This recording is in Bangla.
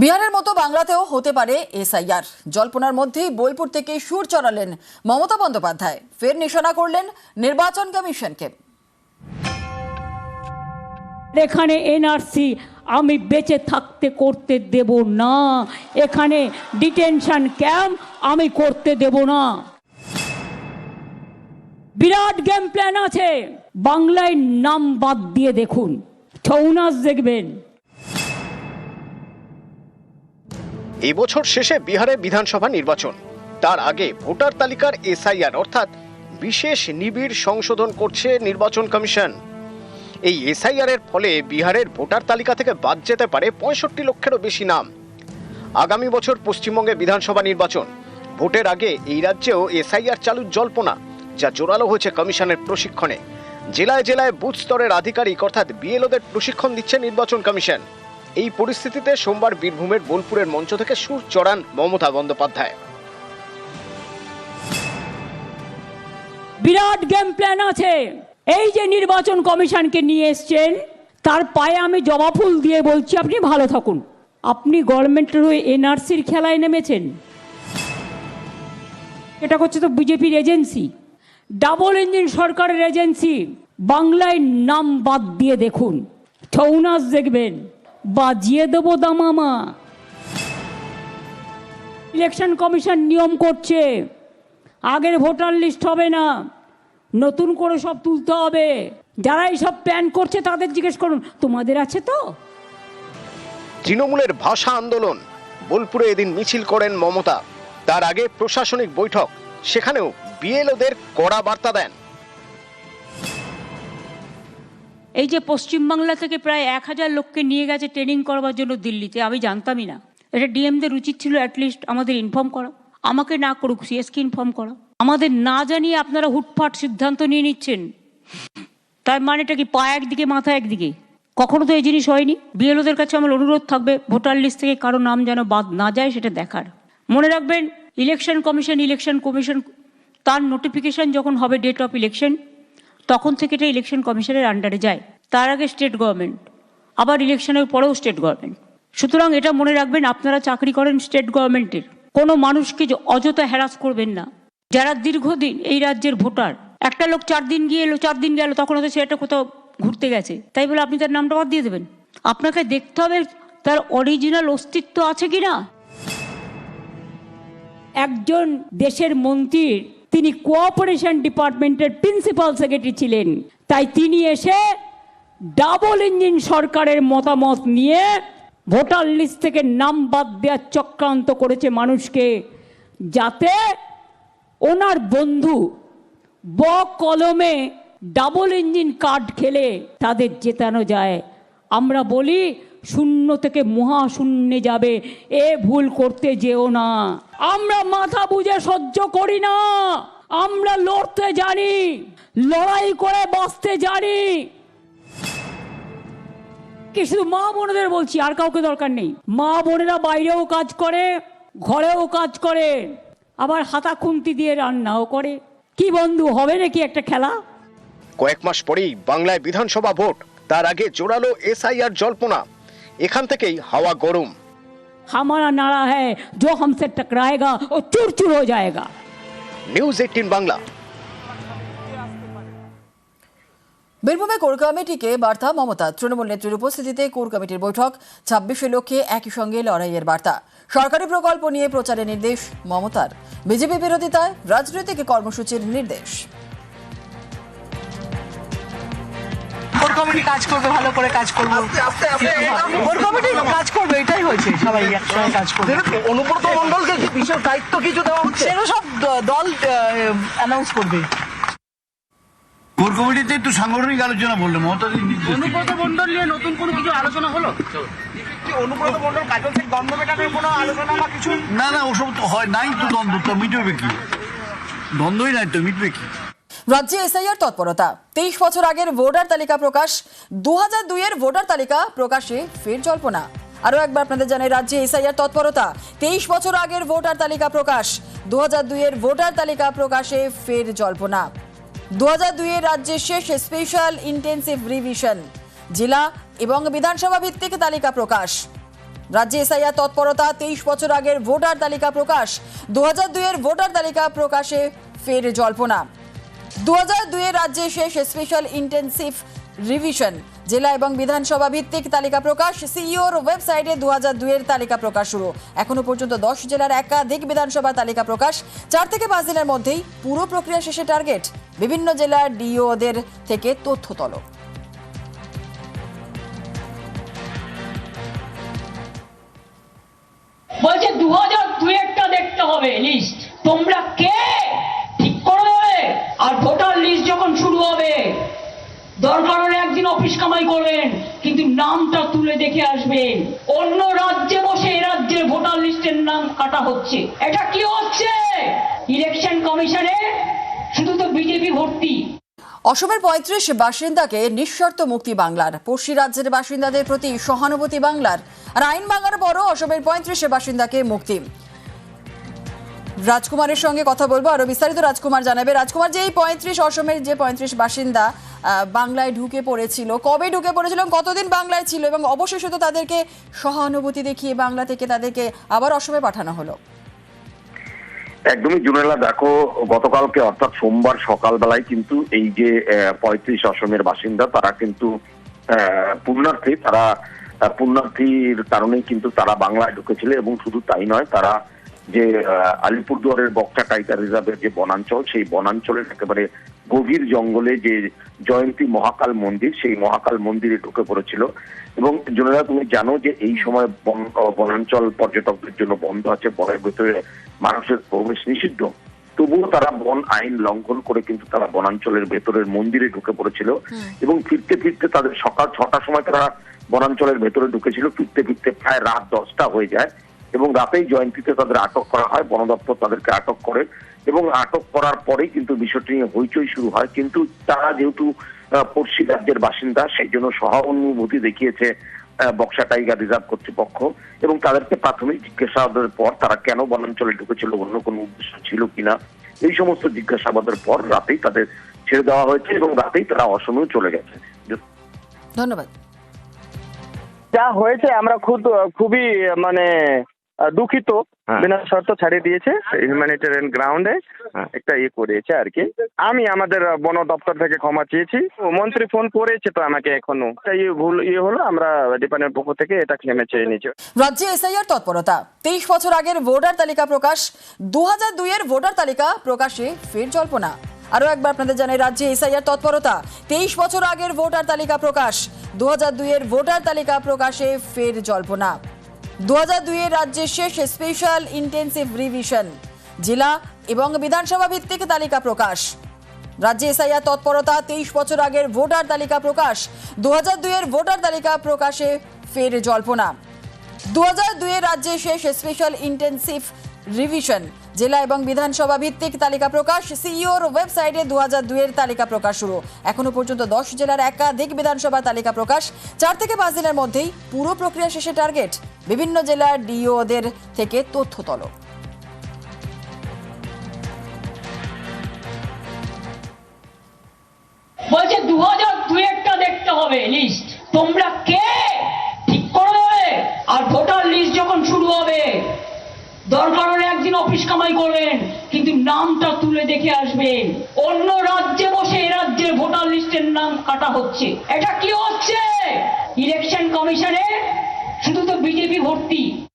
বিহারের মতো বাংলাতেও হতে পারে এসআইআর। জল্পনার মধ্যেই বোলপুর থেকে সুর চড়ালেন মমতা বন্দ্যোপাধ্যায়। ফের নিশানা করলেন নির্বাচন কমিশনকে। এখানে এনআরসি আমি বেঁচে থাকতে করতে দেব না। এখানে ডিটেনশন ক্যাম্প আমি করতে দেব না। বিরাট গেম প্ল্যান আছে। বাংলায় নাম বাদ দিয়ে দেখুন। ছৌনাস দেখবেন। এবছর শেষে বিহারে বিধানসভা নির্বাচন। তার আগে ভোটার তালিকার এসআইআর, অর্থাৎ বিশেষ নিবিড় সংশোধন করছে নির্বাচন কমিশন। এই এসআইআর এর ফলে বিহারের ভোটার তালিকা থেকে বাদ যেতে পারে পঁয়ষট্টি লক্ষেরও বেশি নাম। আগামী বছর পশ্চিমবঙ্গে বিধানসভা নির্বাচন। ভোটের আগে এই রাজ্যেও এসআইআর চালুর জল্পনা, যা জোরালো হয়েছে কমিশনের প্রশিক্ষণে। জেলায় জেলায় বুথ স্তরের আধিকারিক, অর্থাৎ বিএলওদের প্রশিক্ষণ দিচ্ছে নির্বাচন কমিশন। এই পরিস্থিতিতে সোমবার বীরভূমের বোলপুরের মঞ্চ থেকে সুর চড়ান মমতা বন্দ্যোপাধ্যায়। বিরাট গেম প্ল্যান আছে। এই যে নির্বাচন কমিশনকে নিয়ে এসছেন, তার পায়ে আমি জবা ফুল দিয়ে বলছি, আপনি ভালো থাকুন। আপনি গভর্নমেন্টের ওই এনআরসির খেলায় নেমেছেন। এটা করছে তো বিজেপির এজেন্সি ডাবল ইঞ্জিন সরকারের এজেন্সি বাংলায় নাম বাদ দিয়ে দেখুন। ছৌনাস দেখবেন। বাজিয়ে দেবো দামামা। ইলেকশন কমিশন নিয়ম করছে। আগের ভোটার লিস্ট হবে না। নতুন করে সব তুলতে হবে। যারা এইসব প্ল্যান করছে তাদের জিজ্ঞেস করুন, তোমাদের আছে তো? তৃণমূলের ভাষা আন্দোলন। বোলপুরে এদিন মিছিল করেন মমতা। তার আগে প্রশাসনিক বৈঠক। সেখানেও বিএলওদের কড়া বার্তা দেন। এই যে পশ্চিমবাংলা থেকে প্রায় এক হাজার লোককে নিয়ে গেছে ট্রেনিং করবার জন্য দিল্লিতে, আমি জানতামই না। এটা ডিএমদের উচিত ছিল অ্যাটলিস্ট আমাদের ইনফর্ম করা। আমাকে না করুক সিএসকে ইনফর্ম করা। আমাদের না জানিয়ে আপনারা হুটফাট সিদ্ধান্ত নিয়ে নিচ্ছেন। তার মানেটা কি, পা একদিকে, মাথা একদিকে? কখনো তো এই জিনিস হয়নি। বিএলওদের কাছে আমার অনুরোধ থাকবে, ভোটার লিস্ট থেকে কারও নাম যেন বাদ না যায়, সেটা দেখার। মনে রাখবেন ইলেকশন কমিশন ইলেকশন কমিশন তার নোটিফিকেশন যখন হবে ডেট অফ ইলেকশন তখন থেকে এটা ইলেকশন কমিশনের আন্ডারে যায়। তার আগে স্টেট গভর্নমেন্ট আবার ইলেকশনের পরেও স্টেট গভর্নমেন্ট সুতরাং এটা মনে রাখবেন, আপনারা চাকরি করেন স্টেট গভর্নমেন্টের কোনো মানুষকে অযথা হ্যারাস করবেন না। যারা দীর্ঘদিন এই রাজ্যের ভোটার, একটা লোক চার দিন গিয়ে এলো, চার দিন গেল, তখন হয়তো সেটা কোথাও ঘুরতে গেছে। তাই বলে আপনি তার নামটা বাদ দিয়ে দেবেন। আপনাকে দেখতে হবে, তার অরিজিনাল অস্তিত্ব আছে কি না একজন দেশের মন্ত্রীর তিনি কোঅপারেশন ডিপার্টমেন্টের প্রিন্সিপাল সেক্রেটারি ছিলেন। তাই তিনি এসে ডাবল ইঞ্জিন সরকারের মতামত নিয়ে ভোটার লিস্ট থেকে নাম বাদ দেওয়ার চক্রান্ত করেছে মানুষকে, যাতে ওনার বন্ধু ব কলমে ডাবল ইঞ্জিন কার্ড খেলে তাদের জেতানো যায়। আমরা বলি শূন্য থেকে মহাশূন্যে যাবে। এ ভুল করতে যেও না। আমরা মাথা বুঝে সহ্য করি না। আমরা লড়তে জানি। লড়াই করে বাঁচতে জানি। কি, শুধু মা বোনেদের বলছি, আর কাউকে দরকার নেই। মা বোনেরা বাইরেও কাজ করে, ঘরেও কাজ করে, আবার হাতা খুন্তি দিয়ে রান্নাও করে। কি বন্ধু, হবে নাকি একটা খেলা? কয়েক মাস পরেই বাংলায় বিধানসভা ভোট। তার আগে জোরালো এসআইআর জল্পনা। এখান থেকেই হাওয়া গরম। হামারা নাড়া হ্যাঁ জো হামসে টকরায়েগা ও চুর চুর হয়ে যায়গা। News eighteen Bangla. বীরভূমে কোর কমিটিকে বার্তা মমতা তৃণমূল নেত্রীর উপস্থিতিতে কোর কমিটির বৈঠক ছাব্বিশে লক্ষ্যে একই সঙ্গে লড়াইয়ের বার্তা। সরকারি প্রকল্প নিয়ে প্রচারের নির্দেশ মমতার। বিজেপি বিরোধিতায় রাজনৈতিক কর্মসূচির নির্দেশ। কমিটি কাজ করবে ভালো করে কাজ করব। কোর কমিটি কাজ করবে এটাই হয়েছে সবাই একসঙ্গে কাজ করবে। অনুব্রত মন্ডলকে বিশেষ দায়িত্ব কিছু দেওয়া হচ্ছে? সেগুলো সব দল অ্যানাউন্স করবে। কোর কমিটিতে একটু সাংগঠনিক আলোচনা বললে মমতা অনুব্রত মন্ডল নিয়ে নতুন কোনো কিছু আলোচনা হলো? কি অনুব্রত মন্ডল কাজল থেকে দ্বন্দ্ব মেটানোর কোনো আলোচনা বা কিছু? না না ওসব তো হয় নাই তো দ্বন্দ্ব তো মিটবে কি? দ্বন্দ্বই নাই তো মিটবে কি? রাজ্যে এসআইআর তৎপরতা। তেইশ বছর আগের ভোটার তালিকা প্রকাশ দু হাজার দুইয়ের ভোটার তালিকা প্রকাশে ফের জল্পনা। আরও একবার আপনাদের জানাই রাজ্যে এসআইআর তৎপরতা। তেইশ বছর আগের ভোটার তালিকা প্রকাশ দু হাজার দুইয়ের ভোটার তালিকা প্রকাশে ফের জল্পনা। দু হাজার দুইয়ের রাজ্যে শেষ স্পেশাল ইন্টেন্সিভ রিভিশন। জেলা এবং বিধানসভা ভিত্তিক তালিকা প্রকাশ। রাজ্যে এসআইআর তৎপরতা, তেইশ বছর আগের ভোটার তালিকা প্রকাশ দু হাজার দুইয়ের ভোটার তালিকা প্রকাশে ফের জল্পনা। দু হাজার রাজ্যে শেষ স্পেশাল ইন্টেন্সিভ রিভিশন জেলা এবং বিধানসভা ভিত্তিক তালিকা প্রকাশ, সিইওর ওয়েবসাইটে দু হাজার দুইয়ের তালিকা প্রকাশ শুরু। এখনও পর্যন্ত দশ জেলার একাধিক বিধানসভা তালিকা প্রকাশ। চার থেকে পাঁচ দিনের মধ্যেই পুরো প্রক্রিয়া শেষে টার্গেট বিভিন্ন জেলার ডিওদের থেকে তথ্য তলব বলছে দু হাজার দুয়েরটা দেখতে হবে লিস্ট তোমরা কে আর ভোটার লিস্ট যখন শুরু হবে, দরকার হলে একদিন অফিস কামাই করবেন, কিন্তু নামটা তুলে দেখে আসবেন। অন্য রাজ্যে বসে এ রাজ্যের ভোটার লিস্টের নাম কাটা হচ্ছে। এটা কি হচ্ছে? ইলেকশন কমিশনে শুধু তো বিজেপি ভর্তি। অসমের পঁয়ত্রিশ বাসিন্দাকে নিঃশর্ত মুক্তি বাংলার, পড়শি রাজ্যের বাসিন্দাদের প্রতি সহানুভূতি বাংলার আর আইন বাংলার পরও অসমের পঁয়ত্রিশ বাসিন্দাকে মুক্তি। রাজকুমারের সঙ্গে কথা বলব আরও বিস্তারিত। রাজকুমার জানাবে, রাজকুমার যে এই পঁয়ত্রিশ অসমের যে পঁয়ত্রিশ বাসিন্দা বাংলায় ঢুকে পড়েছিল, কবে ঢুকে পড়েছিল কতদিন বাংলায় ছিল এবং অবশেষে তো তাদেরকে সহানুভূতি দেখিয়ে বাংলা থেকে তাদেরকে আবার অসমে পাঠানো হলো। একদমই জুনেলা, দেখো, গতকালকে অর্থাৎ সোমবার সকালবেলায় কিন্তু এই যে পঁয়ত্রিশ অসমের বাসিন্দা, তারা কিন্তু পুণ্যার্থী, তারা পুণ্যার্থীর কারণেই কিন্তু তারা বাংলায় ঢুকেছিল এবং শুধু তাই নয়, তারা যে আলিপুরদুয়ারের বক্সা টাইগার রিজার্ভের যে বনাঞ্চল সেই বনাঞ্চলের একেবারে গভীর জঙ্গলে যে জয়ন্তী মহাকাল মন্দির সেই মহাকাল মন্দিরে ঢুকে পড়েছিল। এবং জনেরা তুমি জানো যে এই সময় বনাঞ্চল পর্যটকদের জন্য বন্ধ আছে বনের ভেতরে মানুষের প্রবেশ নিষিদ্ধ। তবুও তারা বন আইন লঙ্ঘন করে কিন্তু তারা বনাঞ্চলের ভেতরের মন্দিরে ঢুকে পড়েছিল। এবং ফিরতে ফিরতে তাদের সকাল ছটার সময় তারা বনাঞ্চলের ভেতরে ঢুকেছিল। ফিরতে ফিরতে প্রায় রাত দশটা হয়ে যায়। এবং রাতেই জয়ন্তীতে তাদের আটক করা হয় বন দপ্তর তাদেরকে আটক করে এবং আটক করার পরেই কিন্তু বিষয়টি নিয়ে হইচই শুরু হয়। কিন্তু তারা যেহেতু পড়শি রাজ্যের বাসিন্দা সেই জন্য সহানুভূতি দেখিয়েছে বক্সা টাইগার রিজার্ভ কর্তৃপক্ষ এবং তাদেরকে প্রাথমিক জিজ্ঞাসাবাদের পর তারা কেন বনাঞ্চলে ঢুকেছিল অন্য কোনো উদ্দেশ্য ছিল কিনা এই সমস্ত জিজ্ঞাসাবাদের পর রাতেই তাদের ছেড়ে দেওয়া হয়েছে এবং রাতেই তারা অসমেও চলে গেছে। ধন্যবাদ। যা হয়েছে আমরা খুব খুবই মানে দুঃখিত হ্যাঁ। বিনা শর্ত ছাড়িয়ে দিয়েছে হিউম্যানিটেরিয়ান গ্রাউন্ডে একটা ইয়ে করেছে আর কি। আমি আমাদের বন দপ্তর থেকে ক্ষমা চেয়েছি। মন্ত্রী ফোন করেছে তো আমাকে এখনও। তাই ভুল ইয়ে হলো আমরা ডিপার্টমেন্ট পক্ষ থেকে এটা ক্ষমা চেয়ে নিয়েছি। রাজ্যে এসআইআর তৎপরতা। তেইশ বছর আগের ভোটার তালিকা প্রকাশ দু হাজার দুইয়ের ভোটার তালিকা প্রকাশে ফের জল্পনা। আরও একবার আপনাদের জানাই রাজ্যে এসআইআর তৎপরতা। তেইশ বছর আগের ভোটার তালিকা প্রকাশ দু হাজার দুইয়ের ভোটার তালিকা প্রকাশে ফের জল্পনা। দু হাজার দুইয়ের রাজ্যে শেষ স্পেশাল ইন্টেন্সিভ রিভিশন জেলা এবং বিধানসভা ভিত্তিক তালিকা প্রকাশ। রাজ্যে এসআইআর তৎপরতা তেইশ বছর আগের ভোটার তালিকা প্রকাশ, দু হাজার দুইয়ের ভোটার তালিকা প্রকাশে ফের জল্পনা। দু হাজার দুইয়ের রাজ্যে শেষ স্পেশাল ইন্টেন্সিভ রিভিশন জেলা এবং বিধানসভা ভিত্তিক তালিকা প্রকাশ সিইওর ওয়েবসাইটে দু হাজার দুইয়ের তালিকা প্রকাশ শুরু। এখনও পর্যন্ত দশ জেলার একাধিক বিধানসভা তালিকা প্রকাশ, চার থেকে পাঁচ দিনের মধ্যেই পুরো প্রক্রিয়া শেষে টার্গেট বিভিন্ন জেলার ডিওদের থেকে তথ্য তলব বলছে দু হাজার দুয়েরটা দেখতে হবে লিস্ট তোমরা কে? ঠিক করে দেবে। আর ভোটার লিস্ট যখন শুরু হবে, দরকার হলে একদিন অফিস কামাই করবেন, কিন্তু নামটা তুলে দেখে আসবেন। অন্য রাজ্যে বসে এ রাজ্যের ভোটার লিস্টের নাম কাটা হচ্ছে। এটা কি হচ্ছে? ইলেকশন কমিশনে শুধু তো বিজেপি ভর্তি।